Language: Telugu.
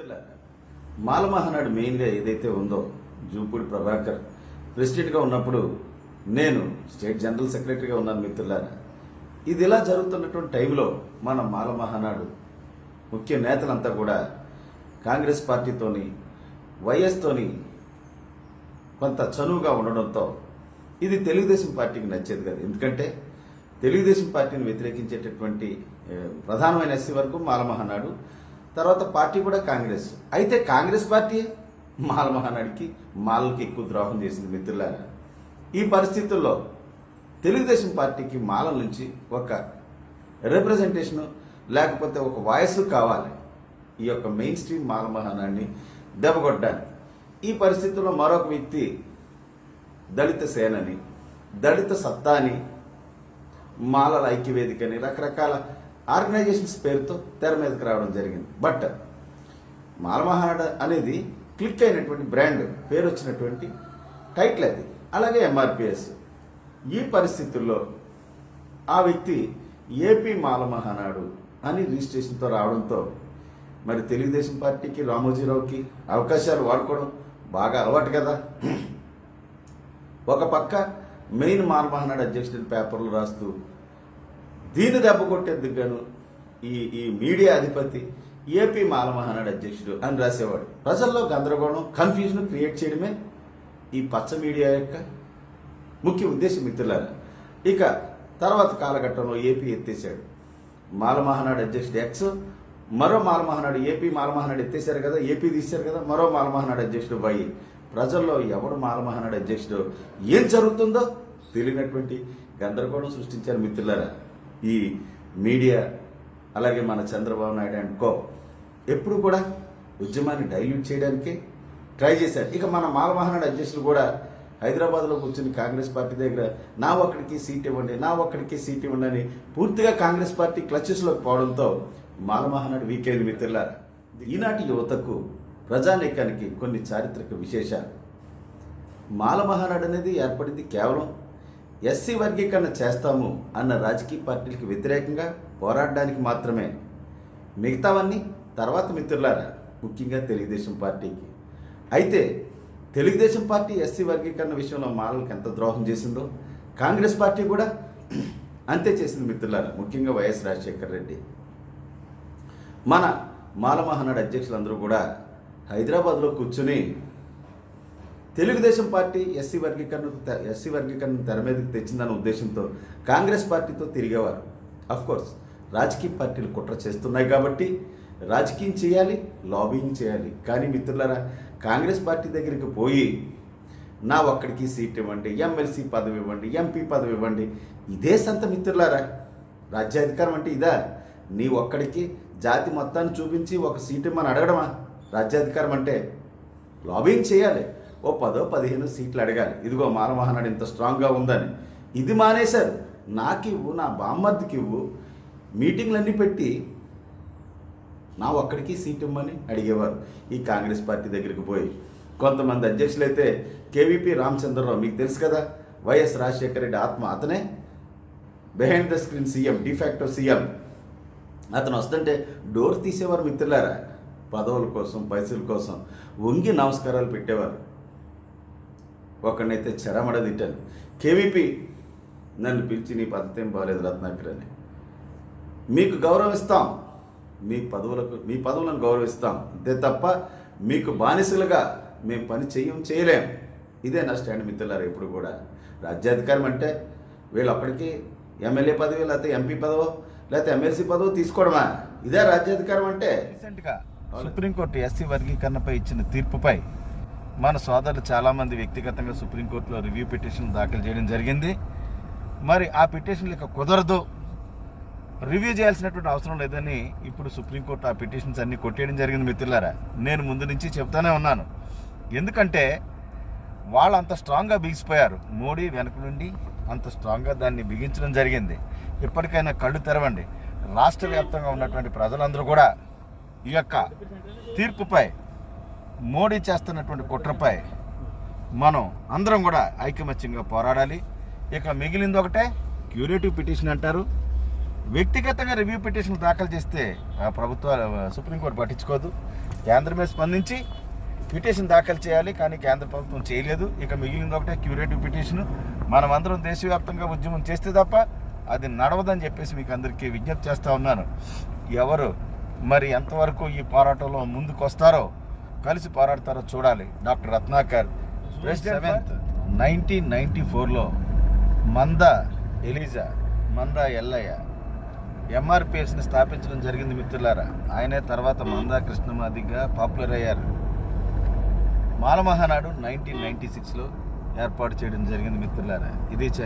మిత్రులారా మాలమహనాడు మెయిన్గా ఏదైతే ఉందో జూపూడి ప్రభాకర్ ప్రెసిడెంట్గా ఉన్నప్పుడు నేను స్టేట్ జనరల్ సెక్రటరీగా ఉన్నాను మిత్రులారా. ఇది ఇలా జరుగుతున్నటువంటి టైంలో మన మాలమహనాడు ముఖ్య నేతలంతా కూడా కాంగ్రెస్ పార్టీతోని వైఎస్తోని కొంత చనువుగా ఉండడంతో ఇది తెలుగుదేశం పార్టీకి నచ్చేది కదా. ఎందుకంటే తెలుగుదేశం పార్టీని వ్యతిరేకించేటటువంటి ప్రధానమైన ఎస్సీ వరకు మాలమహనాడు. తర్వాత పార్టీ కూడా కాంగ్రెస్. అయితే కాంగ్రెస్ పార్టీ మాల మహానాడికి మాలకి ఎక్కువ ద్రోహం చేసింది మిత్రులారా. ఈ పరిస్థితుల్లో తెలుగుదేశం పార్టీకి మాల నుంచి ఒక రిప్రజెంటేషను లేకపోతే ఒక వాయిస్ కావాలి. ఈ యొక్క మెయిన్ స్ట్రీమ్ మాలమహనాన్ని దెబ్బకొట్టడానికి. ఈ పరిస్థితుల్లో మరొక వ్యక్తి దళిత సేనని దళిత సత్తాని మాలల ఐక్యవేదికని రకరకాల ఆర్గనైజేషన్స్ పేరుతో తెర మీదకి రావడం జరిగింది. బట్ మాలమహానాడు అనేది క్లిక్ అయినటువంటి బ్రాండ్ పేరు వచ్చినటువంటి టైటిల్ అది. అలాగే ఎంఆర్పిఎస్ ఈ పరిస్థితుల్లో ఆ వ్యక్తి ఏపీ మాలమహానాడు అని రిజిస్ట్రేషన్తో రావడంతో మరి తెలుగుదేశం పార్టీకి రామోజీరావుకి అవకాశాలు వాడుకోవడం బాగా అలవాటు కదా. ఒక పక్క మెయిన్ మాలమహానాడు అధ్యక్షుడి పేపర్లు రాస్తూ దీన్ని దెబ్బ కొట్టేందుకు గాను ఈ ఈ మీడియా అధిపతి ఏపీ మాలమహానాడు అధ్యక్షుడు అని రాసేవాడు. ప్రజల్లో గందరగోళం కన్ఫ్యూజన్ క్రియేట్ చేయడమే ఈ పచ్చ మీడియా యొక్క ముఖ్య ఉద్దేశం మిత్రులారా. ఇక తర్వాత కాలఘట్టంలో ఏపీ ఎత్తేసాడు మాలమహానాడు అధ్యక్షుడు ఎక్స్ మరో మాలమహానాడు ఏపీ మాలమహానాడు ఎత్తేసారు కదా ఏపీ తీశారు కదా మరో మాలమహానాడు అధ్యక్షుడు వై ప్రజల్లో ఎవడు మాలమహనాడు అధ్యక్షుడు ఏం జరుగుతుందో తెలియనటువంటి గందరగోళం సృష్టించారు మిత్రులారా. ఈ మీడియా అలాగే మన చంద్రబాబు నాయుడు అండ్ కో ఎప్పుడు కూడా ఉద్యమాన్ని డైల్యూట్ చేయడానికి ట్రై చేశారు. ఇక మన మాలమహనాడు అధ్యక్షులు కూడా హైదరాబాద్లో కూర్చుని కాంగ్రెస్ పార్టీ దగ్గర నా ఒక్కడికి సీట్ ఇవ్వండి నా ఒక్కడికి సీట్ ఇవ్వండి అని పూర్తిగా కాంగ్రెస్ పార్టీ క్లచెస్లోకి పోవడంతో మాలమహనాడు వీకెండ్ మిత్రులారా ఈనాటి యువతకు ప్రజానీకానికి కొన్ని చారిత్రక విశేషాలు. మాలమహానాడు అనేది ఏర్పడింది కేవలం ఎస్సీ వర్గీకరణ చేస్తాము అన్న రాజకీయ పార్టీలకు వ్యతిరేకంగా పోరాడడానికి మాత్రమే. మిగతావన్నీ తర్వాత మిత్రులారా ముఖ్యంగా తెలుగుదేశం పార్టీకి. అయితే తెలుగుదేశం పార్టీ ఎస్సీ వర్గీకరణ విషయంలో మాలలకు ఎంత ద్రోహం చేసిందో కాంగ్రెస్ పార్టీ కూడా అంతే చేసింది మిత్రులారా ముఖ్యంగా వైఎస్ రాజశేఖర్ రెడ్డి. మన మాలమహనాడు అధ్యక్షులందరూ కూడా హైదరాబాద్లో కూర్చుని తెలుగుదేశం పార్టీ ఎస్సీ వర్గీకరణకు ఎస్సీ వర్గీకరణ తెర మీదకి తెచ్చిందన్న ఉద్దేశంతో కాంగ్రెస్ పార్టీతో తిరిగేవారు. అఫ్ కోర్స్ రాజకీయ పార్టీలు కుట్ర చేస్తున్నాయి కాబట్టి రాజకీయం చేయాలి లాబింగ్ చేయాలి. కానీ మిత్రులారా కాంగ్రెస్ పార్టీ దగ్గరికి పోయి నా ఒక్కడికి సీట్ ఇవ్వండి ఎమ్మెల్సీ పదవి ఇవ్వండి ఎంపీ పదవి ఇవ్వండి ఇదే సంత మిత్రులారా. రాజ్యాధికారం అంటే ఇదా? నీ ఒక్కడికి జాతి మొత్తాన్ని చూపించి ఒక సీట్ ఇమ్మని అడగడమా? రాజ్యాధికారం అంటే లాబింగ్ చేయాలి. ఓ పదో పదిహేను సీట్లు అడగాలి. ఇదిగో మానవహనాడు ఇంత స్ట్రాంగ్గా ఉందని. ఇది మానేశారు. నాకు నా బామ్మర్దికి ఇవ్వు. మీటింగ్లన్నీ పెట్టి నా ఒక్కడికి సీట్ ఇమ్మని అడిగేవారు. ఈ కాంగ్రెస్ పార్టీ దగ్గరికి పోయి కొంతమంది అధ్యక్షులైతే కేవీపీ రామచంద్రరావు మీకు తెలుసు కదా వైఎస్ రాజశేఖర రెడ్డి ఆత్మ అతనే. Behind the screen CM de facto CM అతను వస్తుంటే డోర్ తీసేవారు మిత్రులారా. పదవుల కోసం పైసల కోసం వంగి నమస్కారాలు పెట్టేవారు. ఒకడినైతే చెరమడ తిట్టాను కేవీపీ నన్ను పిలిచి నీ పద్ధతి ఏం బాగాలేదు రత్నాకర్ అని మీకు గౌరవిస్తాం మీ పదవులకు మీ పదవులను గౌరవిస్తాం. అంతే తప్ప మీకు బానిసలుగా మేము పని చేయం చేయలేం. ఇదే నా స్టాండ్ మిత్రులారు ఎప్పుడు కూడా. రాజ్యాధికారం అంటే వీళ్ళు అప్పటికి ఎమ్మెల్యే పదవి లేకపోతే ఎంపీ పదవో లేకపోతే ఎమ్మెల్సీ పదవో తీసుకోవడమా? ఇదే రాజ్యాధికారం అంటే రీసెంట్గా సుప్రీంకోర్టు ఎస్సీ వర్గీకరణపై ఇచ్చిన తీర్పుపై మన సోదరులు చాలామంది వ్యక్తిగతంగా సుప్రీంకోర్టులో రివ్యూ పిటిషన్ దాఖలు చేయడం జరిగింది. మరి ఆ పిటిషన్లు ఇక కుదరదు. రివ్యూ చేయాల్సినటువంటి అవసరం లేదని ఇప్పుడు సుప్రీంకోర్టు ఆ పిటిషన్స్ అన్నీ కొట్టేయడం జరిగింది మిత్రులారా. నేను ముందు నుంచి చెప్తానే ఉన్నాను. ఎందుకంటే వాళ్ళు అంత స్ట్రాంగ్గా బిగిసిపోయారు. మోడీ వెనక నుండి అంత స్ట్రాంగ్గా దాన్ని బిగించడం జరిగింది. ఇప్పటికైనా కళ్ళు తెరవండి. రాష్ట్ర వ్యాప్తంగా ఉన్నటువంటి ప్రజలందరూ కూడా ఈ యొక్క తీర్పుపై మోడీ చేస్తున్నటువంటి కుట్రపై మనం అందరం కూడా ఐకమత్యంగా పోరాడాలి. ఇక మిగిలింది ఒకటే క్యూరేటివ్ పిటిషన్ అంటారు. వ్యక్తిగతంగా రివ్యూ పిటిషన్ దాఖలు చేస్తే ఆ ప్రభుత్వ సుప్రీంకోర్టు పట్టించుకోదు. కేంద్రమే స్పందించి పిటిషన్ దాఖలు చేయాలి కానీ కేంద్ర ప్రభుత్వం చేయలేదు. ఇక మిగిలింది ఒకటే క్యూరేటివ్ పిటిషన్. మనమందరం దేశవ్యాప్తంగా ఉద్యమం చేస్తే తప్ప అది నడవదని చెప్పేసి మీకు అందరికీ విజ్ఞప్తి చేస్తూ ఉన్నాను. ఎవరు మరి ఎంతవరకు ఈ పోరాటంలో ముందుకు వస్తారో కలిసి పోరాడతారో చూడాలి. Doctor Ratnakar. President nineteen ninety ఫోర్లో మంద ఎలిజా మంద ఎల్లయ్య ఎంఆర్పిఎస్ని స్థాపించడం జరిగింది మిత్రులారా. ఆయనే తర్వాత మందా కృష్ణమాదిగా పాపులర్ అయ్యారు. మాలమహానాడు నైన్టీన్ నైన్టీ సిక్స్లో ఏర్పాటు చేయడం జరిగింది మిత్రులారా. ఇది